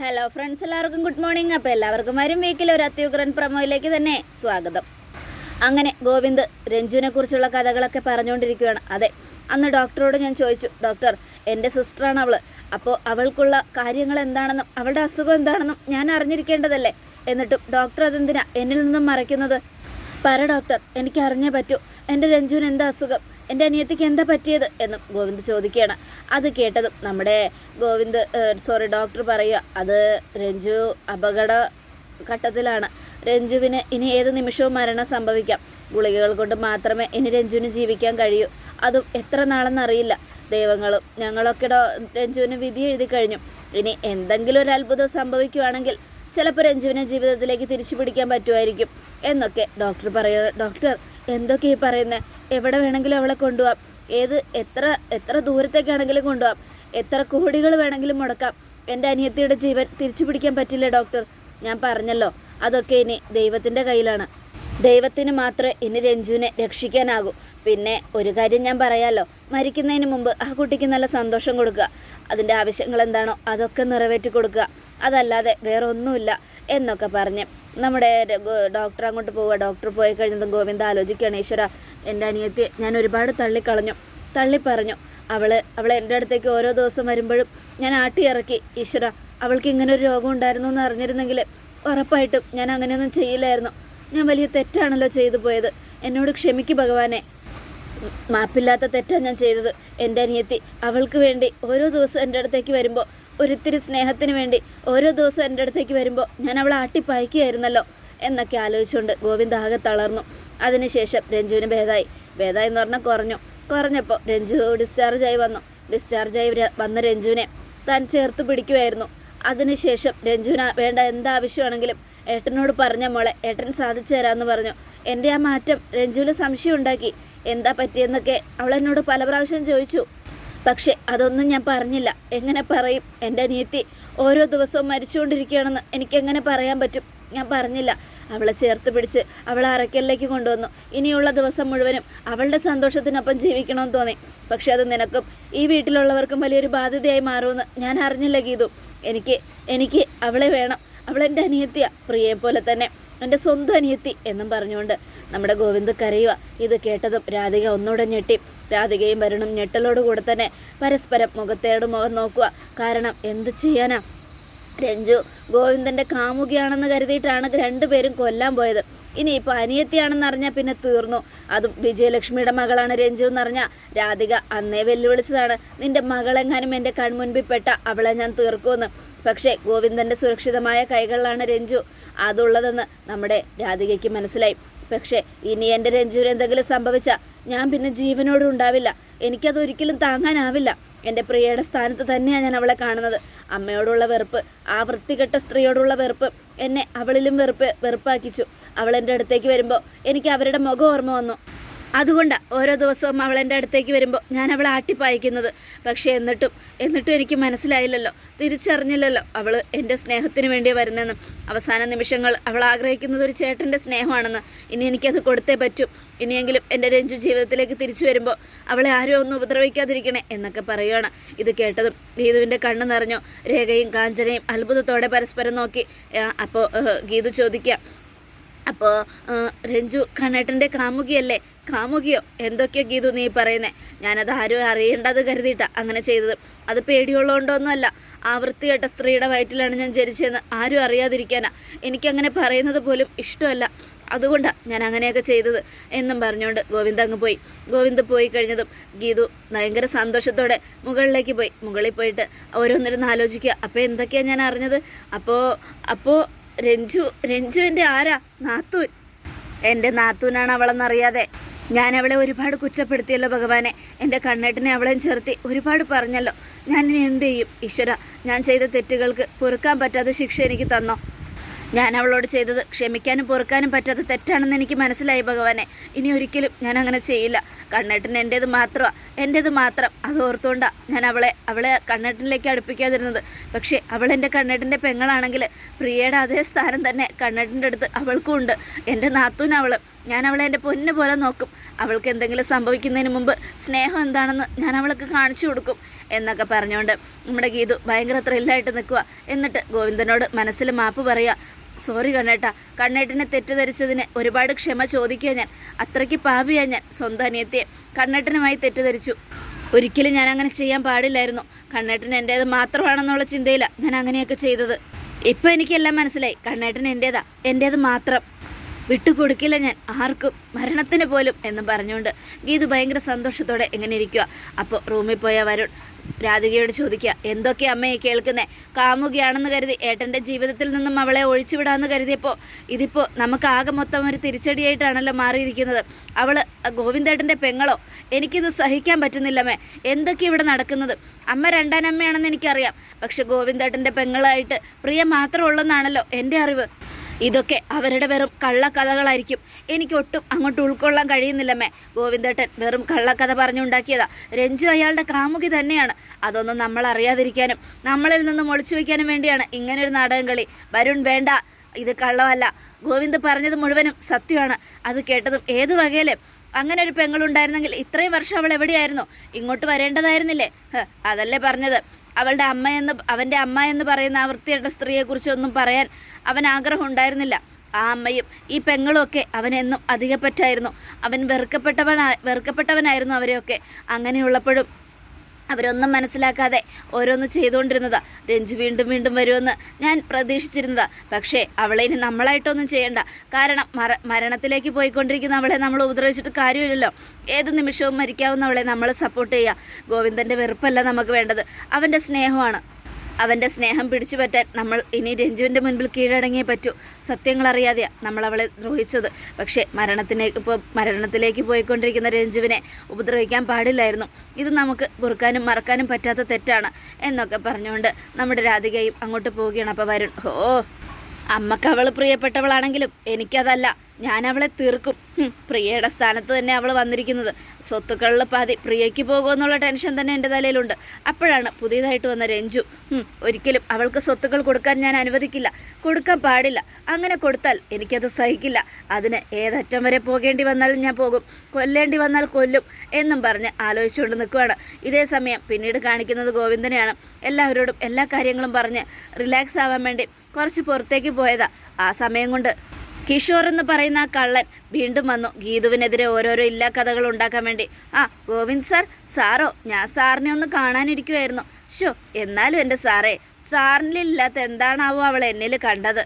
Hello friends എല്ലാവർക്കും good morning അപ്പോൾ എല്ലാവർക്കും വരും വീക്കിൽ ഒരു അത്യുഗ്രൻ പ്രമോയിലേക്ക് തന്നെ സ്വാഗതം. അങ്ങനെ ഗോവിന്ദ് രഞ്ജുവിനെ കുറിച്ചുള്ള കഥകളൊക്കെ പറഞ്ഞുകൊണ്ടിരിക്കുകയാണ്. അതെ അന്ന് ഡോക്ടറോട് ഞാൻ ചോദിച്ചു ഡോക്ടർ എന്റെ സിസ്റ്ററാണ് അവൾ അപ്പോൾ അവൾക്കുള്ള കാര്യങ്ങൾ എന്താണെന്നും അവളുടെ അസുഖം എന്താണെന്നും ഞാൻ അറിഞ്ഞിരിക്കേണ്ടതല്ലേ? എന്നിട്ടും ഡോക്ടർ അതെന്തിനാ എന്നിൽ നിന്നും മറയ്ക്കുന്നത്? പറ ഡോക്ടർ എനിക്ക് അറിഞ്ഞേ പറ്റൂ. എന്റെ രഞ്ജുവിന് എന്താ അസുഖം? എന്റെ അനിയത്തിക്ക് എന്താ പറ്റിയത് എന്നും ഗോവിന്ദ് ചോദിക്കുകയാണ്. അത് കേട്ടതും നമ്മുടെ ഗോവിന്ദ് സോറി ഡോക്ടർ പറയുക അത് രഞ്ജു അപകട ഘട്ടത്തിലാണ്. രഞ്ജുവിന് ഇനി ഏത് നിമിഷവും മരണം സംഭവിക്കാം. ഗുളികകൾ കൊണ്ട് മാത്രമേ ഇനി രഞ്ജുവിന് ജീവിക്കാൻ കഴിയൂ. അതും എത്ര നാളെന്നറിയില്ല ദൈവങ്ങളും ഞങ്ങളൊക്കെ ഡോ രഞ്ജുവിന് വിധി എഴുതി കഴിഞ്ഞു. ഇനി എന്തെങ്കിലും ഒരു അത്ഭുതം സംഭവിക്കുകയാണെങ്കിൽ ചിലപ്പോൾ രഞ്ജുവിനെ ജീവിതത്തിലേക്ക് തിരിച്ചു പിടിക്കാൻ പറ്റുമായിരിക്കും എന്നൊക്കെ ഡോക്ടർ പറയുക ഡോക്ടർ എന്തൊക്കെ ഈ പറയുന്നത് എവിടെ വേണമെങ്കിലും അവളെ കൊണ്ടുപോകാം ഏത് എത്ര എത്ര ദൂരത്തേക്കാണെങ്കിലും കൊണ്ടുപോകാം എത്ര കോടികൾ വേണമെങ്കിലും മുടക്കാം. എന്റെ അനിയത്തിയുടെ ജീവൻ തിരിച്ചു പിടിക്കാൻ പറ്റില്ല ഡോക്ടർ? ഞാൻ പറഞ്ഞല്ലോ അതൊക്കെ ഇനി ദൈവത്തിന്റെ കയ്യിലാണ്. ദൈവത്തിന് മാത്രമേ ഇനി രഞ്ജുവിനെ രക്ഷിക്കാനാകൂ. പിന്നെ ഒരു കാര്യം ഞാൻ പറയാമല്ലോ മരിക്കുന്നതിന് മുമ്പ് ആ കുട്ടിക്ക് നല്ല സന്തോഷം കൊടുക്കുക. അതിന്റെ ആവശ്യങ്ങൾ എന്താണോ അതൊക്കെ നിറവേറ്റി കൊടുക്കുക. അതല്ലാതെ വേറെ ഒന്നുമില്ല എന്നൊക്കെ പറഞ്ഞ് നമ്മുടെ ഡോക്ടർ അങ്ങോട്ട് പോവുക. ഡോക്ടർ പോയി കഴിഞ്ഞതും ഗോവിന്ദ ആലോചിക്കുകയാണ് ഈശ്വര എന്റെ അനിയത്തിയെ ഞാൻ ഒരുപാട് തള്ളിക്കളഞ്ഞു. തള്ളി പറഞ്ഞു അവൾ അവൾ എന്റെ അടുത്തേക്ക് ഓരോ ദിവസം വരുമ്പോഴും ഞാൻ ആട്ടി ഇറക്കി ഈശ്വര അവൾക്ക് ഇങ്ങനെ ഒരു രോഗം ഉണ്ടായിരുന്നു എന്ന് അറിഞ്ഞിരുന്നെങ്കിൽ ഉറപ്പായിട്ടും ഞാൻ അങ്ങനെയൊന്നും ചെയ്യില്ലായിരുന്നു. ഞാൻ വലിയ തെറ്റാണല്ലോ ചെയ്തു പോയത്. എന്നോട് ക്ഷമിക്ക് ഭഗവാനെ. മാപ്പില്ലാത്ത തെറ്റാണ് ഞാൻ ചെയ്തത്. എന്റെ അനിയത്തി അവൾക്ക് വേണ്ടി ഓരോ ദിവസം എന്റെ അടുത്തേക്ക് വരുമ്പോൾ ഒരിത്തിരി സ്നേഹത്തിന് വേണ്ടി ഓരോ ദിവസം എന്റെ അടുത്തേക്ക് വരുമ്പോൾ ഞാൻ അവളെ ആട്ടിപ്പായിക്കുകയായിരുന്നല്ലോ എന്നൊക്കെ ആലോചിച്ചുകൊണ്ട് ഗോവിന്ദ് ആകെ തളർന്നു. അതിനുശേഷം രഞ്ജുവിന് ഭേദമായി ഭേദമായി എന്ന് പറഞ്ഞാൽ കുറഞ്ഞു. കുറഞ്ഞപ്പോൾ രഞ്ജു ഡിസ്ചാർജായി വന്നു. ഡിസ്ചാർജായി വന്ന രഞ്ജുവിനെ താൻ ചേർത്ത് പിടിക്കുമായിരുന്നു അതിനുശേഷം രഞ്ജുവിന് വേണ്ട എന്താവശ്യമാണെങ്കിലും ഏട്ടനോട് പറഞ്ഞ മോളെ ഏട്ടൻ സാധിച്ചു തരാമെന്ന് പറഞ്ഞു. എന്റെ ആ മാറ്റം രഞ്ജുവിന് സംശയം ഉണ്ടാക്കി. എന്താ പറ്റിയെന്നൊക്കെ അവൾ എന്നോട് പല പ്രാവശ്യം ചോദിച്ചു. പക്ഷേ അതൊന്നും ഞാൻ പറഞ്ഞില്ല. എങ്ങനെ പറയും? എന്റെ അനിയത്തി ഓരോ ദിവസവും മരിച്ചുകൊണ്ടിരിക്കുകയാണെന്ന് എനിക്കെങ്ങനെ പറയാൻ പറ്റും? ഞാൻ പറഞ്ഞില്ല. അവളെ ചേർത്ത് പിടിച്ച് അവളെ അറക്കലിലേക്ക് കൊണ്ടുവന്നു. ഇനിയുള്ള ദിവസം മുഴുവനും അവളുടെ സന്തോഷത്തിനൊപ്പം ജീവിക്കണമെന്ന് തോന്നി. പക്ഷെ അത് നിനക്കും ഈ വീട്ടിലുള്ളവർക്കും വലിയൊരു ബാധ്യതയായി മാറുമെന്ന് ഞാൻ അറിഞ്ഞില്ല ഗീതു. എനിക്ക് എനിക്ക് അവളെ വേണം. അവളെന്റെ അനിയത്തിയാ പ്രിയയെ പോലെ തന്നെ എന്റെ സ്വന്തം അനിയത്തി എന്നും പറഞ്ഞുകൊണ്ട് നമ്മുടെ ഗോവിന്ദ് കരയുക. ഇത് കേട്ടതും രാധിക ഒന്നുകൂടെ ഞെട്ടി. രാധികയും വരണം ഞെട്ടലോടുകൂടെ തന്നെ പരസ്പരം മുഖത്തേട് മുഖം നോക്കുക. കാരണം എന്ത് ചെയ്യാനാ? രഞ്ജു ഗോവിന്ദന്റെ കാമുകിയാണെന്ന് കരുതിയിട്ടാണ് രണ്ടുപേരും കൊല്ലാൻ പോയത്. ഇനി ഇനിയിപ്പോൾ അനിയത്തിയാണെന്ന് അറിഞ്ഞാൽ പിന്നെ തീർന്നു. അതും വിജയലക്ഷ്മിയുടെ മകളാണ് രഞ്ജു എന്ന് അറിഞ്ഞാൽ രാധിക അന്നേ വെല്ലുവിളിച്ചതാണ്. നിന്റെ മകളെങ്ങാനും എന്റെ കൺമുൻപിൽ പെട്ട അവളെ ഞാൻ തീർക്കുമെന്ന്. പക്ഷേ ഗോവിന്ദന്റെ സുരക്ഷിതമായ കൈകളിലാണ് രഞ്ജു അതുള്ളതെന്ന് നമ്മുടെ രാധികയ്ക്ക് മനസ്സിലായി. പക്ഷേ ഇനി എന്റെ രഞ്ജുവിന് എന്തെങ്കിലും സംഭവിച്ചാൽ ഞാൻ പിന്നെ ജീവനോടും ഉണ്ടാവില്ല. എനിക്കത് ഒരിക്കലും താങ്ങാനാവില്ല. എന്റെ പ്രിയയുടെ സ്ഥാനത്ത് തന്നെയാണ് ഞാൻ അവളെ കാണുന്നത്. അമ്മയോടുള്ള വെറുപ്പ് ആ വൃത്തികെട്ട സ്ത്രീയോടുള്ള വെറുപ്പ് എന്നെ അവളിലും വെറുപ്പ് വെറുപ്പാക്കിച്ചു. അവൾ എന്റെ അടുത്തേക്ക് വരുമ്പോൾ എനിക്ക് അവരുടെ മുഖം ഓർമ്മ വന്നു. അതുകൊണ്ടാണ് ഓരോ ദിവസവും അവൾ എന്റെ അടുത്തേക്ക് വരുമ്പോൾ ഞാൻ അവളെ ആട്ടിപ്പായിക്കുന്നത്. പക്ഷേ എന്നിട്ടും എന്നിട്ടും എനിക്ക് മനസ്സിലായില്ലല്ലോ. തിരിച്ചറിഞ്ഞില്ലല്ലോ അവൾ എന്റെ സ്നേഹത്തിന് വേണ്ടി വരുന്നെന്ന് അവസാന നിമിഷങ്ങൾ അവൾ ആഗ്രഹിക്കുന്നത് ഒരു ചേട്ടന്റെ സ്നേഹമാണെന്ന്. ഇനി എനിക്കത് കൊടുത്തേ പറ്റൂ. ഇനിയെങ്കിലും എന്റെ രഞ്ജു ജീവിതത്തിലേക്ക് തിരിച്ചു വരുമ്പോൾ അവളെ ആരും ഒന്നും ഉപദ്രവിക്കാതിരിക്കണേ എന്നൊക്കെ പറയുകയാണ് ഇത് കേട്ടതും ഗീതുവിന്റെ കണ്ണ് നിറഞ്ഞു. രേഖയും കാഞ്ചനയും അത്ഭുതത്തോടെ പരസ്പരം നോക്കി. അപ്പോൾ ഗീതു ചോദിക്കുക അപ്പോൾ രഞ്ജു കണ്ണേട്ടന്റെ കാമുകിയല്ലേ? കാമുകിയോ? എന്തൊക്കെയോ ഗീതു നീ പറയുന്നേ. ഞാനത് ആരും അറിയേണ്ടത് കരുതിയിട്ട അങ്ങനെ ചെയ്തത്. അത് പേടിയുള്ളതുകൊണ്ടൊന്നുമല്ല ആ വൃത്തികെട്ട സ്ത്രീയുടെ വയറ്റിലാണ് ഞാൻ ജനിച്ചതെന്ന് ആരും അറിയാതിരിക്കാനാ. എനിക്കങ്ങനെ പറയുന്നത് പോലും ഇഷ്ടമല്ല. അതുകൊണ്ടാണ് ഞാൻ അങ്ങനെയൊക്കെ ചെയ്തത് എന്നും പറഞ്ഞുകൊണ്ട് ഗോവിന്ദ് അങ്ങ് പോയി. ഗോവിന്ദ് പോയി കഴിഞ്ഞതും ഗീതു ഭയങ്കര സന്തോഷത്തോടെ മുകളിലേക്ക് പോയി. മുകളിൽ പോയിട്ട് ഓരോന്നിരുന്ന് ആലോചിക്കുക. അപ്പോൾ എന്തൊക്കെയാണ് ഞാൻ അറിഞ്ഞത്? അപ്പോൾ അപ്പോൾ രഞ്ജു രഞ്ജു എന്റെ ആരാ? നാത്തൂൻ. എന്റെ നാത്തൂനാണ് അവളെന്നറിയാതെ. ഞാൻ അവളെ ഒരുപാട് കുറ്റപ്പെടുത്തിയല്ലോ ഭഗവാനെ. എന്റെ കണ്ണേട്ടനെ അവളെയും ചേർത്തി ഒരുപാട് പറഞ്ഞല്ലോ. ഞാൻ ഇനി എന്ത് ചെയ്യും? ഈശ്വര ഞാൻ ചെയ്ത തെറ്റുകൾക്ക് പൊറുക്കാൻ പറ്റാത്ത ശിക്ഷ എനിക്ക് തന്നോ? ഞാൻ അവളോട് ചെയ്തത് ക്ഷമിക്കാനും പൊറുക്കാനും പറ്റാത്ത തെറ്റാണെന്ന് എനിക്ക് മനസ്സിലായി ഭഗവാനെ. ഇനി ഒരിക്കലും ഞാൻ അങ്ങനെ ചെയ്യില്ല. കണ്ണേട്ടൻ എന്റേത് മാത്രമാണ് എന്റേത് മാത്രം. അത് ഓർത്തുകൊണ്ടാണ് ഞാൻ അവളെ അവളെ കണ്ണേട്ടനിലേക്ക് അടുപ്പിക്കാതിരുന്നത്. പക്ഷേ അവൾ എന്റെ കണ്ണേട്ടന്റെ പെങ്ങളാണെങ്കിൽ പ്രിയയുടെ അതേ സ്ഥാനം തന്നെ കണ്ണേട്ടന്റെ അടുത്ത് അവൾക്കും ഉണ്ട്. എന്റെ നാത്തൂൻ അവൾ ഞാൻ അവളെ എന്റെ പൊന്നു പോലെ നോക്കും. അവൾക്ക് എന്തെങ്കിലും സംഭവിക്കുന്നതിന് മുമ്പ് സ്നേഹം എന്താണെന്ന് ഞാൻ അവൾക്ക് കാണിച്ചു കൊടുക്കും. എന്നൊക്കെ പറഞ്ഞുകൊണ്ട് നമ്മുടെ ഗീതു ഭയങ്കര ത്രില്ലായിട്ട് നിൽക്കുക എന്നിട്ട് ഗോവിന്ദനോട് മനസ്സിൽ മാപ്പ് പറയുക സോറി കണ്ണേട്ട കണ്ണേട്ടിനെ തെറ്റിദ്ധരിച്ചതിന് ഒരുപാട് ക്ഷമ ചോദിക്കുക ഞാൻ. അത്രയ്ക്ക് പാപിയാണ് ഞാൻ സ്വന്തം അനിയത്തിയെ. കണ്ണേട്ടനുമായി തെറ്റിദ്ധരിച്ചു. ഒരിക്കലും ഞാൻ അങ്ങനെ ചെയ്യാൻ പാടില്ലായിരുന്നു. കണ്ണേട്ടൻ എന്റേത് മാത്രമാണെന്നുള്ള ചിന്തയിലാണ് ഞാൻ അങ്ങനെയൊക്കെ ചെയ്തത്. ഇപ്പം എനിക്കെല്ലാം മനസ്സിലായി. കണ്ണേട്ടൻ എന്റേതാ എന്റേത് മാത്രം. വിട്ടുകൊടുക്കില്ല ഞാൻ ആർക്കും മരണത്തിന് പോലും എന്ന് പറഞ്ഞുകൊണ്ട് ഗീതു ഭയങ്കര സന്തോഷത്തോടെ എങ്ങനെ ഇരിക്കുക അപ്പോൾ റൂമിൽ പോയ വരുൺ രാധികയോട് ചോദിക്കുക എന്തൊക്കെ അമ്മയെ കേൾക്കുന്നേ? കാമുകയാണെന്ന് കരുതി ഏട്ടന്റെ ജീവിതത്തിൽ നിന്നും അവളെ ഒഴിച്ചുവിടാമെന്ന് കരുതിയപ്പോൾ ഇതിപ്പോൾ നമുക്ക് ആകെ മൊത്തം ഒരു തിരിച്ചടിയായിട്ടാണല്ലോ മാറിയിരിക്കുന്നത്. അവൾ ഗോവിന്ദേട്ടന്റെ പെങ്ങളോ? എനിക്കിത് സഹിക്കാൻ പറ്റുന്നില്ലമ്മേ എന്തൊക്കെ ഇവിടെ നടക്കുന്നത്? അമ്മ രണ്ടാനമ്മയാണെന്ന് എനിക്കറിയാം. പക്ഷെ ഗോവിന്ദേട്ടന്റെ പെങ്ങളായിട്ട് പ്രിയ മാത്രം ഉള്ളെന്നാണല്ലോ എന്റെ അറിവ്. ഇതൊക്കെ അവരുടെ വെറും കള്ളക്കഥകളായിരിക്കും. എനിക്ക് ഒട്ടും അങ്ങോട്ട് ഉൾക്കൊള്ളാൻ കഴിയുന്നില്ലമ്മേ. ഗോവിന്ദേട്ടൻ വെറും കള്ളക്കഥ പറഞ്ഞുണ്ടാക്കിയതാ. രഞ്ജു അയാളുടെ കാമുകി തന്നെയാണ്. അതൊന്നും നമ്മൾ അറിയാതിരിക്കാനും നമ്മളിൽ നിന്നും ഒളിച്ചു വയ്ക്കാനും വേണ്ടിയാണ് ഇങ്ങനൊരു നാടകം കളി വരുൺ വേണ്ട ഇത് കള്ളമല്ല. ഗോവിന്ദ് പറഞ്ഞത് മുഴുവനും സത്യമാണ്. അത് കേട്ടതും ഏത് വകയിലെ? അങ്ങനെ ഒരു പെങ്ങളുണ്ടായിരുന്നെങ്കിൽ ഇത്രയും വർഷം അവൾ എവിടെയായിരുന്നു? ഇങ്ങോട്ട് വരേണ്ടതായിരുന്നില്ലേ? അതല്ലേ പറഞ്ഞത്. അവളുടെ അമ്മ എന്ന് അവന്റെ അമ്മ എന്ന് പറയുന്ന ആ വൃത്തിയുടെ സ്ത്രീയെക്കുറിച്ചൊന്നും പറയാൻ അവൻ ആഗ്രഹം ഉണ്ടായിരുന്നില്ല ആ അമ്മയും ഈ പെങ്ങളും ഒക്കെ അവനെന്നും അധികപ്പറ്റായിരുന്നു. അവൻ വെറുക്കപ്പെട്ടവനാ വെറുക്കപ്പെട്ടവനായിരുന്നു അവരെയൊക്കെ. അങ്ങനെയുള്ളപ്പോഴും അവരൊന്നും മനസ്സിലാക്കാതെ ഓരോന്ന് ചെയ്തുകൊണ്ടിരുന്നതാ. രഞ്ജു വീണ്ടും വീണ്ടും വരുമെന്ന് ഞാൻ പ്രതീക്ഷിച്ചിരുന്നതാ. പക്ഷേ അവളെ ഇനി നമ്മളായിട്ടൊന്നും ചെയ്യണ്ട. കാരണം മര മരണത്തിലേക്ക് പോയിക്കൊണ്ടിരിക്കുന്ന അവളെ നമ്മൾ ഉപദ്രവിച്ചിട്ട് കാര്യമില്ലല്ലോ. ഏത് നിമിഷവും മരിക്കാവുന്ന അവളെ നമ്മൾ സപ്പോർട്ട് ചെയ്യുക. ഗോവിന്ദന്റെ വെറുപ്പല്ല നമുക്ക് വേണ്ടത്. അവന്റെ സ്നേഹമാണ്. അവന്റെ സ്നേഹം പിടിച്ചു പറ്റാൻ നമ്മൾ ഇനി രഞ്ജുവിന്റെ മുൻപിൽ കീഴടങ്ങിയേ പറ്റൂ. നമ്മൾ അവളെ ദ്രോഹിച്ചത്. പക്ഷേ മരണത്തിന് ഇപ്പോൾ മരണത്തിലേക്ക് പോയിക്കൊണ്ടിരിക്കുന്ന രഞ്ജുവിനെ ഉപദ്രവിക്കാൻ പാടില്ലായിരുന്നു. ഇത് നമുക്ക് പൊറുക്കാനും മറക്കാനും പറ്റാത്ത തെറ്റാണ് എന്നൊക്കെ പറഞ്ഞുകൊണ്ട് നമ്മുടെ രാധികയും അങ്ങോട്ട് പോവുകയാണ്. അപ്പോൾ വരുൺ ഓ അമ്മയ്ക്ക് അവൾ പ്രിയപ്പെട്ടവളാണെങ്കിലും എനിക്കതല്ല. ഞാൻ അവളെ തീർക്കും പ്രിയയുടെ സ്ഥാനത്ത് തന്നെ അവൾ വന്നിരിക്കുന്നത്. സ്വത്തുക്കളിൽ പാതി പ്രിയയ്ക്ക് പോകുമെന്നുള്ള ടെൻഷൻ തന്നെ എന്റെ തലയിലുണ്ട്. അപ്പോഴാണ് പുതിയതായിട്ട് വന്ന രഞ്ജു. ഒരിക്കലും അവൾക്ക് സ്വത്തുക്കൾ കൊടുക്കാൻ ഞാൻ അനുവദിക്കില്ല. കൊടുക്കാൻ പാടില്ല. അങ്ങനെ കൊടുത്താൽ എനിക്കത് സഹിക്കില്ല. അതിന് ഏതറ്റം വരെ പോകേണ്ടി വന്നാലും ഞാൻ പോകും. കൊല്ലേണ്ടി വന്നാൽ കൊല്ലും എന്നും പറഞ്ഞ് ആലോചിച്ചുകൊണ്ട് നിൽക്കുകയാണ് ഇതേ സമയം പിന്നീട് കാണിക്കുന്നത് ഗോവിന്ദനെയാണ്. എല്ലാവരോടും എല്ലാ കാര്യങ്ങളും പറഞ്ഞ് റിലാക്സ് ആവാൻ വേണ്ടി കുറച്ച് പുറത്തേക്ക് പോയതാ. ആ സമയം കൊണ്ട് കിഷോർ എന്ന് പറയുന്ന ആ കള്ളൻ വീണ്ടും വന്നു. ഗീതുവിനെതിരെ ഓരോരോ ഇല്ലാ കഥകൾ ഉണ്ടാക്കാൻ വേണ്ടി. ആ ഗോവിന്ദ് സാർ സാറോ ഞാൻ സാറിനെ ഒന്ന് കാണാനിരിക്കുമായിരുന്നു ഷോ എന്നാലും എന്റെ സാറേ സാറിനില്ലാത്ത എന്താണാവോ അവൾ എന്നിൽ കണ്ടത്.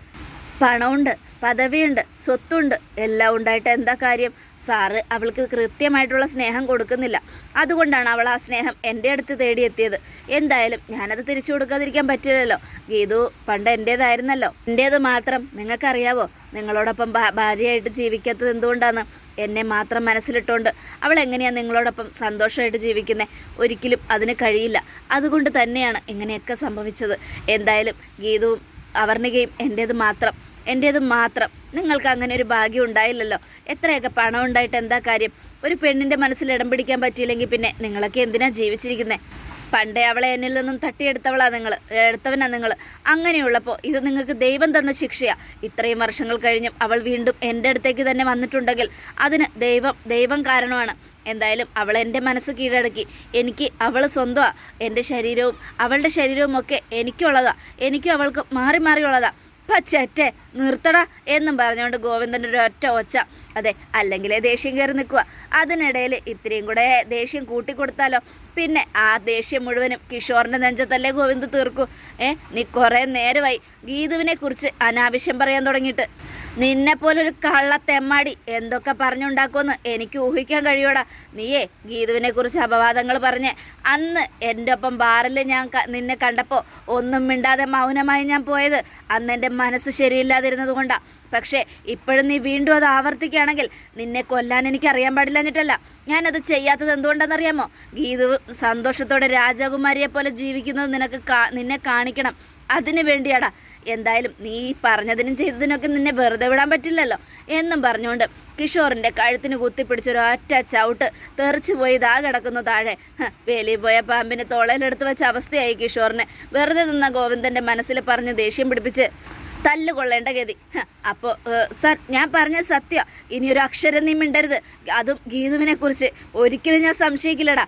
പണമുണ്ട് പദവിയുണ്ട് സ്വത്തുണ്ട് എല്ലാം ഉണ്ടായിട്ട് എന്താ കാര്യം? സാറ് അവൾക്ക് കൃത്യമായിട്ടുള്ള സ്നേഹം കൊടുക്കുന്നില്ല. അതുകൊണ്ടാണ് അവൾ ആ സ്നേഹം എന്റെ അടുത്ത് തേടിയെത്തിയത്. എന്തായാലും ഞാനത് തിരിച്ചു കൊടുക്കാതിരിക്കാൻ പറ്റില്ലല്ലോ. ഗീതു പണ്ട് എന്റേതായിരുന്നല്ലോ. എന്റേത് മാത്രം നിങ്ങൾക്കറിയാവോ? നിങ്ങളോടൊപ്പം ഭാര്യയായിട്ട് ജീവിക്കാത്തത് എന്തുകൊണ്ടാണ്? എന്നെ മാത്രം മനസ്സിലിട്ടുകൊണ്ട് അവൾ എങ്ങനെയാണ് നിങ്ങളോടൊപ്പം സന്തോഷമായിട്ട് ജീവിക്കുന്നത് ഒരിക്കലും അതിന് കഴിയില്ല. അതുകൊണ്ട് തന്നെയാണ് ഇങ്ങനെയൊക്കെ സംഭവിച്ചത്. എന്തായാലും ഗീതുവും അവർണികയും എന്റേത് മാത്രം എന്റേത് മാത്രം നിങ്ങൾക്ക് അങ്ങനെ ഒരു ഭാഗ്യം ഉണ്ടായില്ലല്ലോ? എത്രയൊക്കെ പണം ഉണ്ടായിട്ട് എന്താ കാര്യം? ഒരു പെണ്ണിന്റെ മനസ്സിൽ ഇടം പിടിക്കാൻ പറ്റിയില്ലെങ്കിൽ പിന്നെ നിങ്ങളൊക്കെ എന്തിനാ ജീവിച്ചിരിക്കുന്നത് പണ്ടേ അവളെ എന്നിൽ നിന്നും തട്ടിയെടുത്തവളാ നിങ്ങൾ എടുത്തവനാ നിങ്ങൾ അങ്ങനെയുള്ളപ്പോൾ ഇത് നിങ്ങൾക്ക് ദൈവം തന്ന ശിക്ഷയാ. ഇത്രയും വർഷങ്ങൾ കഴിഞ്ഞും അവൾ വീണ്ടും എന്റെ അടുത്തേക്ക് തന്നെ വന്നിട്ടുണ്ടെങ്കിൽ അതിന് ദൈവം ദൈവം കാരണമാണ്. എന്തായാലും അവൾ എന്റെ മനസ്സ് കീഴടക്കി. എനിക്ക് അവൾ സ്വന്തമാണ് എന്റെ ശരീരവും അവളുടെ ശരീരവും ഒക്കെ എനിക്കുള്ളതാണ് എനിക്കും അവൾക്ക് മാറി മാറിയുള്ളതാ. പച്ചറ്റേ നിർത്തട എന്നും പറഞ്ഞുകൊണ്ട് ഗോവിന്ദന്റെ ഒരു ഒറ്റ ഒച്ച. അതെ അല്ലെങ്കിലേ ദേഷ്യം കയറി നിൽക്കുക. അതിനിടയിൽ ഇത്രയും കൂടെ ദേഷ്യം കൂട്ടിക്കൊടുത്താലോ? പിന്നെ ആ ദേഷ്യം മുഴുവനും കിഷോറിന്റെ നെഞ്ചത്തല്ലേ ഗോവിന്ദ് തീർക്കൂ? ഏ നീ കുറേ നേരമായി ഗീതുവിനെ കുറിച്ച് അനാവശ്യം പറയാൻ തുടങ്ങിയിട്ട്. നിന്നെ പോലൊരു കള്ള തെമ്മാടി എന്തൊക്കെ പറഞ്ഞുണ്ടാക്കുമെന്ന് എനിക്ക് ഊഹിക്കാൻ കഴിയൂടാ. നീയേ ഗീതുവിനെ കുറിച്ച് അപവാദങ്ങൾ പറഞ്ഞ് അന്ന് എന്റെ ഒപ്പം ബാറിൽ ഞാൻ നിന്നെ കണ്ടപ്പോൾ ഒന്നും മിണ്ടാതെ മൗനമായി ഞാൻ പോയത്. അന്ന് എന്റെ മനസ്സ് ശരിയില്ലാതിരുന്നത് കൊണ്ടാണ് പക്ഷേ ഇപ്പോഴും നീ വീണ്ടും അത് ആവർത്തിക്കുകയാണെങ്കിൽ നിന്നെ കൊല്ലാൻ എനിക്ക് അറിയാൻ പാടില്ലഞ്ഞിട്ടല്ല ഞാനത് ചെയ്യാത്തത് എന്തുകൊണ്ടാണെന്നറിയാമോ ഗീതു സന്തോഷത്തോടെ രാജകുമാരിയെ പോലെ ജീവിക്കുന്നത് നിനക്ക് നിന്നെ കാണിക്കണം. അതിനു വേണ്ടിയാടാ. എന്തായാലും നീ പറഞ്ഞതിനും ചെയ്തതിനൊക്കെ നിന്നെ വെറുതെ വിടാൻ പറ്റില്ലല്ലോ. എന്നും പറഞ്ഞുകൊണ്ട് കിഷോറിന്റെ കഴുത്തിന് കുത്തിപ്പിടിച്ചൊരു ഒറ്റ ചവിട്ട് തെറിച്ചു പോയി ഇതാ കിടക്കുന്നു താഴെ. വേലി പോയ പാമ്പിനെ തോളയിലെടുത്ത് വെച്ച അവസ്ഥയായി കിഷോറിന്. വെറുതെ നിന്ന ഗോവിന്ദന്റെ മനസ്സിൽ പറഞ്ഞ് ദേഷ്യം പിടിപ്പിച്ച് തല്ലുകൊള്ളേണ്ട ഗതി. അപ്പോൾ സർ ഞാൻ പറഞ്ഞ സത്യം. ഇനിയൊരു അക്ഷരം നീ മിണ്ടരുത്. അതും ഗീതുവിനെ കുറിച്ച്. ഒരിക്കലും ഞാൻ സംശയിക്കില്ലടാ.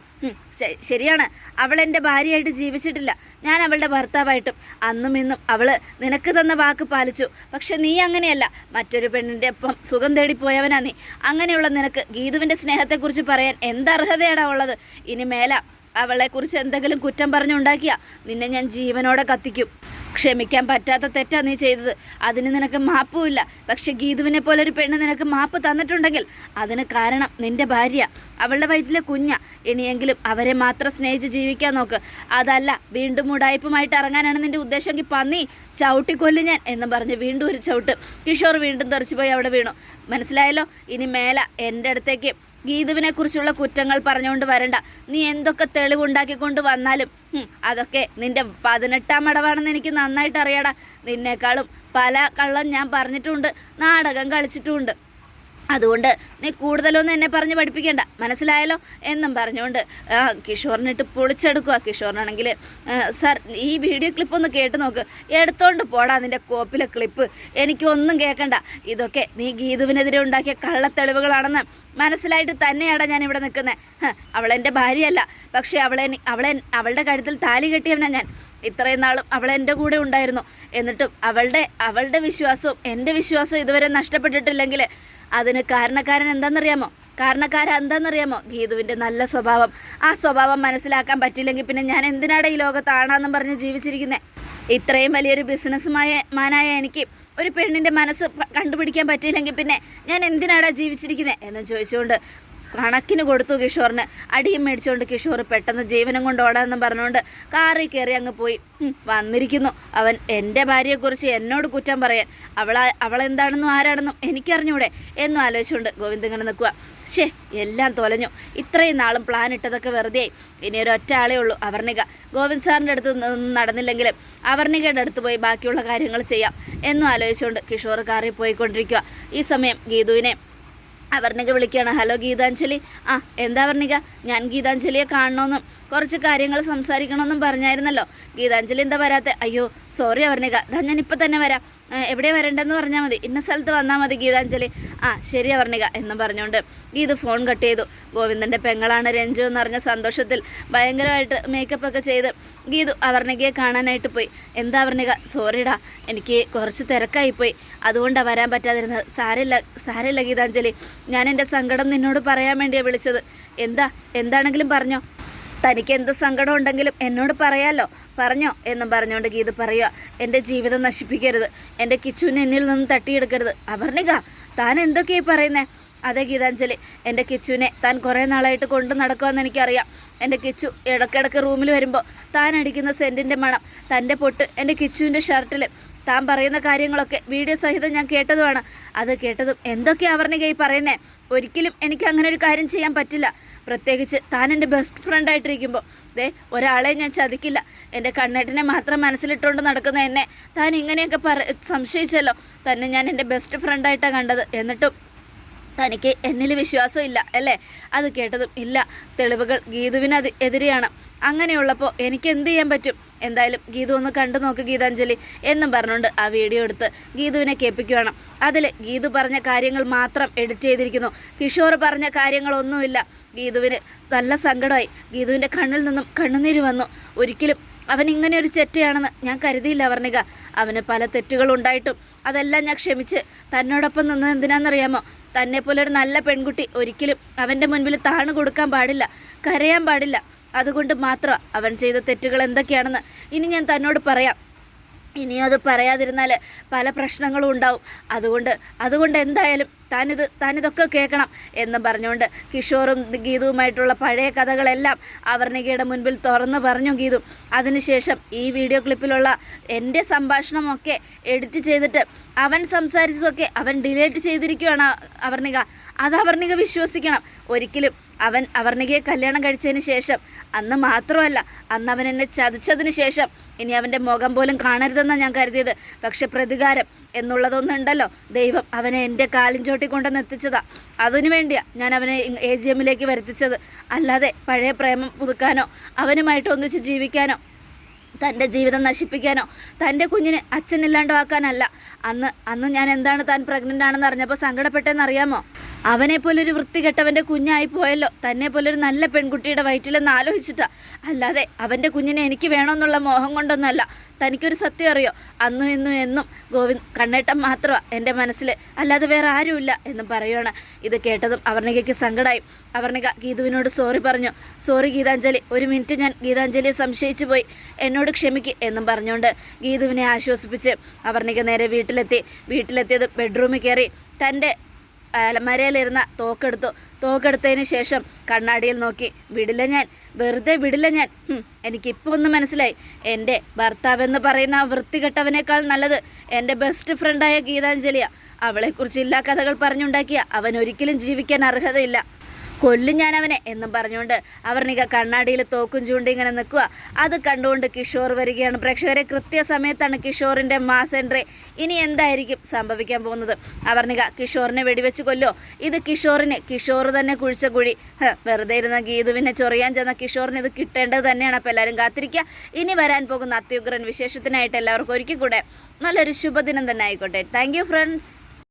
ശരിയാണ്. അവൾ എന്റെ ഭാര്യയായിട്ട് ജീവിച്ചിട്ടില്ല. ഞാൻ അവളുടെ ഭർത്താവായിട്ടും അന്നും ഇന്നും അവൾ നിനക്ക് തന്ന വാക്ക് പാലിച്ചു. പക്ഷെ നീ അങ്ങനെയല്ല. മറ്റൊരു പെണ്ണിന്റെ ഒപ്പം സുഖം തേടിപ്പോയവനാ നീ. അങ്ങനെയുള്ള നിനക്ക് ഗീതുവിന്റെ സ്നേഹത്തെക്കുറിച്ച് പറയാൻ എന്തർഹതയാടാ ഉള്ളത്? ഇനി മേല അവളെക്കുറിച്ച് എന്തെങ്കിലും കുറ്റം പറഞ്ഞുണ്ടാക്കിയാ നിന്നെ ഞാൻ ജീവനോടെ കത്തിക്കും. ക്ഷമിക്കാൻ പറ്റാത്ത തെറ്റാ നീ ചെയ്തത്. അതിന് നിനക്ക് മാപ്പുമില്ല. പക്ഷെ ഗീതുവിനെ പോലെ ഒരു പെണ്ണ് നിനക്ക് മാപ്പ് തന്നിട്ടുണ്ടെങ്കിൽ അതിന് കാരണം നിന്റെ ഭാര്യ അവളുടെ വയറ്റിലെ കുഞ്ഞ. ഇനിയെങ്കിലും അവരെ മാത്രം സ്നേഹിച്ച് ജീവിക്കാൻ നോക്ക്. അതല്ല വീണ്ടും ഉടായ്പുമായിട്ട് ഇറങ്ങാനാണ് നിന്റെ ഉദ്ദേശമെങ്കിൽ പന്നി ചവിട്ടിക്കൊല്ലും ഞാൻ എന്ന് പറഞ്ഞ് വീണ്ടും ഒരു ചവിട്ട്. കിഷോർ വീണ്ടും തെറിച്ചു പോയി അവിടെ വീണു. മനസ്സിലായല്ലോ? ഇനി മേല എന്റെ അടുത്തേക്ക് ഗീതുവിനെ കുറിച്ചുള്ള കുറ്റങ്ങൾ പറഞ്ഞുകൊണ്ട് വരണ്ട. നീ എന്തൊക്കെ തെളിവുണ്ടാക്കിക്കൊണ്ട് വന്നാലും അതൊക്കെ നിന്റെ പതിനെട്ടാം അടവാണെന്ന് എനിക്ക് നന്നായിട്ട് അറിയാടാ നിന്നേക്കാളും പല കള്ളം ഞാൻ പറഞ്ഞിട്ടുണ്ട് നാടകം കളിച്ചിട്ടുമുണ്ട് അതുകൊണ്ട് നീ കൂടുതലൊന്നും എന്നെ പറഞ്ഞ് പഠിപ്പിക്കേണ്ട. മനസ്സിലായല്ലോ? എന്നും പറഞ്ഞുകൊണ്ട് കിഷോറിനിട്ട് പൊളിച്ചെടുക്കുക കിഷോറിനാണെങ്കിൽ സാർ ഈ വീഡിയോ ക്ലിപ്പ് ഒന്ന് കേട്ട് നോക്ക്. എടുത്തോണ്ട് പോടാ നിന്റെ കോപ്പിലെ ക്ലിപ്പ് എനിക്കൊന്നും കേൾക്കണ്ട ഇതൊക്കെ നീ ഗീതുവിനെതിരെ ഉണ്ടാക്കിയ കള്ളത്തെളിവുകളാണെന്ന് മനസ്സിലായിട്ട് തന്നെയാണ് ഞാൻ ഇവിടെ നിൽക്കുന്നത് അവളെന്റെ ഭാര്യയല്ല. പക്ഷേ അവളെ അവളെ അവളുടെ കഴുത്തിൽ താലി കെട്ടിയവനാണ് ഞാൻ. ഇത്രയും നാളും അവൾ എന്റെ കൂടെ ഉണ്ടായിരുന്നു. എന്നിട്ടും അവളുടെ അവളുടെ വിശ്വാസവും എന്റെ വിശ്വാസവും ഇതുവരെ നഷ്ടപ്പെട്ടിട്ടില്ലെങ്കിൽ അതിന് കാരണക്കാരൻ എന്താണെന്നറിയാമോ? കാരണക്കാരൻ എന്താണെന്നറിയാമോ? ഗീതുവിന്റെ നല്ല സ്വഭാവം. ആ സ്വഭാവം മനസ്സിലാക്കാൻ പറ്റില്ലെങ്കിൽ പിന്നെ ഞാൻ എന്തിനാണ് ഈ ലോകത്താണെന്നും പറഞ്ഞ് ജീവിച്ചിരിക്കുന്നത് ഇത്രയും വലിയൊരു ബിസിനസ്സുമായ മാനായ എനിക്ക് ഒരു പെണ്ണിന്റെ മനസ്സ് കണ്ടുപിടിക്കാൻ പറ്റിയില്ലെങ്കിൽ പിന്നെ ഞാൻ എന്തിനാടാ ജീവിച്ചിരിക്കുന്നത് എന്ന് ചോദിച്ചുകൊണ്ട് കണക്കിന് കൊടുത്തു കിഷോറിന്. അടിയും മേടിച്ചുകൊണ്ട് കിഷോർ പെട്ടെന്ന് ജീവനം കൊണ്ട് ഓടാമെന്ന് പറഞ്ഞുകൊണ്ട് കാറിൽ കയറി അങ്ങ് പോയി. വന്നിരിക്കുന്നു. അവൻ എന്റെ ഭാര്യയെക്കുറിച്ച് എന്നോട് കുറ്റം പറയാൻ. അവളാ അവളെന്താണെന്നും ആരാണെന്നും എനിക്കറിഞ്ഞൂടെ എന്നും ആലോചിച്ചുകൊണ്ട് ഗോവിന്ദ് ഇങ്ങനെ നിൽക്കുക ഷേ എല്ലാം തൊലഞ്ഞു. ഇത്രയും നാളും പ്ലാൻ ഇട്ടതൊക്കെ വെറുതെ ഇനി ഒരു ഒറ്റ ആളേ ഉള്ളൂ അവർണിക. ഗോവിന്ദ് സാറിന്റെ അടുത്ത് നടന്നില്ലെങ്കിലും അവർണികയുടെ അടുത്ത് പോയി ബാക്കിയുള്ള കാര്യങ്ങൾ ചെയ്യാം എന്നും ആലോചിച്ചുകൊണ്ട് കിഷോർ കാറിൽ പോയിക്കൊണ്ടിരിക്കുക ഈ സമയം ഗീതുവിനെ അവർണിക വിളിക്കുകയാണ്. ഹലോ ഗീതാഞ്ജലി. ആ എന്താ വർണിക ഞാൻ ഗീതാഞ്ജലിയെ കാണണമെന്നും കുറച്ച് കാര്യങ്ങൾ സംസാരിക്കണമെന്നും പറഞ്ഞായിരുന്നല്ലോ. ഗീതാഞ്ജലി എന്താ വരാത്തെ? അയ്യോ സോറി അവർണിക ഞാൻ ഇപ്പം തന്നെ വരാം. എവിടെ വരണ്ടെന്ന് പറഞ്ഞാൽ മതി. ഇന്ന സ്ഥലത്ത് വന്നാൽ മതി ഗീതാഞ്ജലി. ആ ശരിയാ പറഞ്ഞുക എന്നും പറഞ്ഞുകൊണ്ട് ഗീത് ഫോൺ കട്ട് ചെയ്തു. ഗോവിന്ദന്റെ പെങ്ങളാണ് രഞ്ജു എന്നറിഞ്ഞ സന്തോഷത്തിൽ ഭയങ്കരമായിട്ട് മേക്കപ്പ് ഒക്കെ ചെയ്ത് ഗീതു അവർണികയെ കാണാനായിട്ട് പോയി. എന്താ അവർണിക സോറിടാ എനിക്ക് കുറച്ച് തിരക്കായിപ്പോയി. അതുകൊണ്ടാണ് വരാൻ പറ്റാതിരുന്നത്. സാരല്ല സാരല്ല ഗീതാഞ്ജലി. ഞാൻ എന്റെ സങ്കടം നിന്നോട് പറയാൻ വേണ്ടിയാണ് വിളിച്ചത്. എന്താ? എന്താണെങ്കിലും പറഞ്ഞോ. തനിക്ക് എന്ത് സങ്കടം ഉണ്ടെങ്കിലും എന്നോട് പറയാലോ. പറഞ്ഞോ എന്നും പറഞ്ഞുകൊണ്ട് ഗീത പറയുക. എന്റെ ജീവിതം നശിപ്പിക്കരുത്. എന്റെ കിച്ചുവിനെ എന്നിൽ നിന്ന് തട്ടിയെടുക്കരുത്. അപർണിക താൻ എന്തൊക്കെയായി പറയുന്നേ? അതെ ഗീതാഞ്ജലി. എന്റെ കിച്ചുവിനെ താൻ കുറേ നാളായിട്ട് കൊണ്ടു നടക്കുമെന്ന് എനിക്കറിയാം. എന്റെ കിച്ചു ഇടയ്ക്കിടയ്ക്ക് റൂമിൽ വരുമ്പോൾ താൻ അടിക്കുന്ന സെന്റിന്റെ മണം തന്റെ പൊട്ട് എന്റെ കിച്ചുവിന്റെ ഷർട്ടിൽ താൻ പറയുന്ന കാര്യങ്ങളൊക്കെ വീഡിയോ സഹിതം ഞാൻ കേട്ടതുമാണ്. അത് കേട്ടതും എന്തൊക്കെ കൈ പറയുന്നേ? ഒരിക്കലും എനിക്ക് അങ്ങനെ ഒരു കാര്യം ചെയ്യാൻ പറ്റില്ല. പ്രത്യേകിച്ച് താൻ എന്റെ ബെസ്റ്റ് ഫ്രണ്ട് ആയിട്ടിരിക്കുമ്പോൾ ദേ ഒരാളെ ഞാൻ ചതിക്കില്ല. എന്റെ കണ്ണേട്ടിനെ മാത്രം മനസ്സിലിട്ടുകൊണ്ട് നടക്കുന്ന എന്നെ താൻ ഇങ്ങനെയൊക്കെ പറ സംശയിച്ചല്ലോ. തന്നെ ഞാൻ എന്റെ ബെസ്റ്റ് ഫ്രണ്ടായിട്ടാണ് കണ്ടത്. എന്നിട്ടും തനിക്ക് എന്നിൽ വിശ്വാസമില്ല അല്ലേ? അത് കേട്ടതും ഇല്ല. തെളിവുകൾ ഗീതുവിന് അത് എതിരെയാണ് അങ്ങനെയുള്ളപ്പോൾ എനിക്ക് എന്ത് ചെയ്യാൻ പറ്റും? എന്തായാലും ഗീതു ഒന്ന് കണ്ടു നോക്ക് ഗീതാഞ്ജലി എന്നും പറഞ്ഞുകൊണ്ട് ആ വീഡിയോ എടുത്ത് ഗീതുവിനെ കേൾപ്പിക്കുകയാണ്. അതിൽ ഗീതു പറഞ്ഞ കാര്യങ്ങൾ മാത്രം എഡിറ്റ് ചെയ്തിരിക്കുന്നു. കിഷോർ പറഞ്ഞ കാര്യങ്ങളൊന്നുമില്ല. ഗീതുവിന് നല്ല സങ്കടമായി. ഗീതുവിന്റെ കണ്ണിൽ നിന്നും കണ്ണുനീര് വന്നു. ഒരിക്കലും അവൻ ഇങ്ങനെ ഒരു ചെറ്റയാണെന്ന് ഞാൻ കരുതിയില്ല വർണിക. അവന് പല തെറ്റുകളുണ്ടായിട്ടും അതെല്ലാം ഞാൻ ക്ഷമിച്ച് തന്നോടൊപ്പം നിന്ന് എന്തിനാണെന്നറിയാമോ? തന്നെ പോലെ ഒരു നല്ല പെൺകുട്ടി ഒരിക്കലും അവന്റെ മുൻപിൽ താണു കൊടുക്കാൻ പാടില്ല കരയാൻ പാടില്ല. അതുകൊണ്ട് മാത്രം അവൻ ചെയ്ത തെറ്റുകൾ എന്തൊക്കെയാണെന്ന് ഇനി ഞാൻ തന്നോട് പറയാം. ഇനിയും അത് പറയാതിരുന്നാൽ പല പ്രശ്നങ്ങളും ഉണ്ടാവും. അതുകൊണ്ട് അതുകൊണ്ട് എന്തായാലും താനിത് താനിതൊക്കെ കേൾക്കണം എന്നും പറഞ്ഞുകൊണ്ട് കിഷോറും ഗീതുവുമായിട്ടുള്ള പഴയ കഥകളെല്ലാം അവർണികയുടെ മുൻപിൽ തുറന്നു പറഞ്ഞു ഗീതു. അതിനുശേഷം ഈ വീഡിയോ ക്ലിപ്പിലുള്ള എന്റെ സംഭാഷണമൊക്കെ എഡിറ്റ് ചെയ്തിട്ട് അവൻ സംസാരിച്ചതൊക്കെ അവൻ ഡിലേറ്റ് ചെയ്തിരിക്കുകയാണ് അവർണിക. അത് അവർണിക വിശ്വസിക്കണം. ഒരിക്കലും അവൻ അവർണികയെ കല്യാണം കഴിച്ചതിന് ശേഷം അന്ന് മാത്രമല്ല അന്ന് അവൻ എന്നെ ചതിച്ചതിന് ശേഷം ഇനി അവന്റെ മുഖം പോലും കാണരുതെന്നാണ് ഞാൻ കരുതിയത്. പക്ഷെ പ്രതികാരം എന്നുള്ളതൊന്നുണ്ടല്ലോ. ദൈവം അവനെ എന്റെ കാലിൻ ചോട്ടി കൊണ്ടുവന്ന് എത്തിച്ചതാ. അതിനു വേണ്ടിയാണ് ഞാൻ അവനെ എ ജി എമ്മിലേക്ക് വരുത്തിച്ചത്. അല്ലാതെ പഴയ പ്രേമം പുതുക്കാനോ അവനുമായിട്ട് ഒന്നിച്ച് ജീവിക്കാനോ തന്റെ ജീവിതം നശിപ്പിക്കാനോ തന്റെ കുഞ്ഞിനെ അച്ഛനില്ലാണ്ടാക്കാനല്ല. അന്ന് അന്ന് ഞാൻ എന്താണ് താൻ പ്രഗ്നന്റ് ആണെന്ന് അറിഞ്ഞപ്പോൾ സങ്കടപ്പെട്ടെന്ന് അറിയാമോ? അവനെ പോലൊരു വൃത്തികെട്ടവന്റെ കുഞ്ഞായി പോയല്ലോ. തന്നെ പോലൊരു നല്ല പെൺകുട്ടിയുടെ വയറ്റിലെന്ന് ആലോചിച്ചിട്ടാ. അല്ലാതെ അവന്റെ കുഞ്ഞിനെ എനിക്ക് വേണമെന്നുള്ള മോഹം കൊണ്ടൊന്നുമല്ല തനിക്കൊരു സത്യം അറിയോ? അന്നും ഇന്നും എന്നും ഗോവിന്ദ് കണ്ണേട്ടം മാത്രമാണ് എന്റെ മനസ്സിൽ അല്ലാതെ വേറെ ആരുമില്ല എന്നും പറയുകയാണ് ഇത് കേട്ടതും അവർണികയ്ക്ക് സങ്കടമായി അവർണിക ഗീതുവിനോട് സോറി പറഞ്ഞു. സോറി ഗീതാഞ്ജലി. ഒരു മിനിറ്റ് ഞാൻ ഗീതാഞ്ജലിയെ സംശയിച്ചു പോയി. എന്നോട് ക്ഷമിക്ക് എന്നും പറഞ്ഞുകൊണ്ട് ഗീതുവിനെ ആശ്വസിപ്പിച്ച് അവർണിക നേരെ വീട്ടിലെത്തി. വീട്ടിലെത്തിയത് ബെഡ്റൂമിൽ കയറി. തന്റെ അലമരയിലിരുന്ന തോക്കെടുത്തു. തോക്കെടുത്തതിന് ശേഷം കണ്ണാടിയിൽ നോക്കി വിടില്ല ഞാൻ വെറുതെ വിടില്ല ഞാൻ. എനിക്കിപ്പോൾ ഒന്ന് മനസ്സിലായി. എന്റെ ഭർത്താവെന്ന് പറയുന്ന വൃത്തികെട്ടവനേക്കാൾ നല്ലത് എന്റെ ബെസ്റ്റ് ഫ്രണ്ടായ ഗീതാഞ്ജലിയ. അവളെക്കുറിച്ച് എല്ലാ കഥകൾ പറഞ്ഞുണ്ടാക്കിയ. അവൻ ഒരിക്കലും ജീവിക്കാൻ അർഹതയില്ല. കൊല്ലും ഞാൻ അവനെ എന്നും പറഞ്ഞുകൊണ്ട് അവർണിക കണ്ണാടിയിൽ തോക്കും ചൂണ്ടി ഇങ്ങനെ നിൽക്കുക. അത് കണ്ടുകൊണ്ട് കിഷോർ വരികയാണ്. പ്രേക്ഷകരെ കൃത്യസമയത്താണ് കിഷോറിന്റെ മാസ് എൻട്രി. ഇനി എന്തായിരിക്കും സംഭവിക്കാൻ പോകുന്നത്? അവർണിക കിഷോറിനെ വെടിവെച്ച് കൊല്ലോ. ഇത് കിഷോറിന് കിഷോർ തന്നെ കുഴിച്ച കുഴി. വെറുതെ ഇരുന്ന ഗീതുവിനെ ചൊറിയാൻ ചെന്ന കിഷോറിന് ഇത് കിട്ടേണ്ടത് തന്നെയാണ്. അപ്പോൾ എല്ലാവരും കാത്തിരിക്കുക. ഇനി വരാൻ പോകുന്ന അത്യുഗ്രൻ വിശേഷത്തിനായിട്ട് എല്ലാവർക്കും ഒരിക്കൽ കൂടെ നല്ലൊരു ശുഭദിനം തന്നെ ആയിക്കോട്ടെ. Thank friends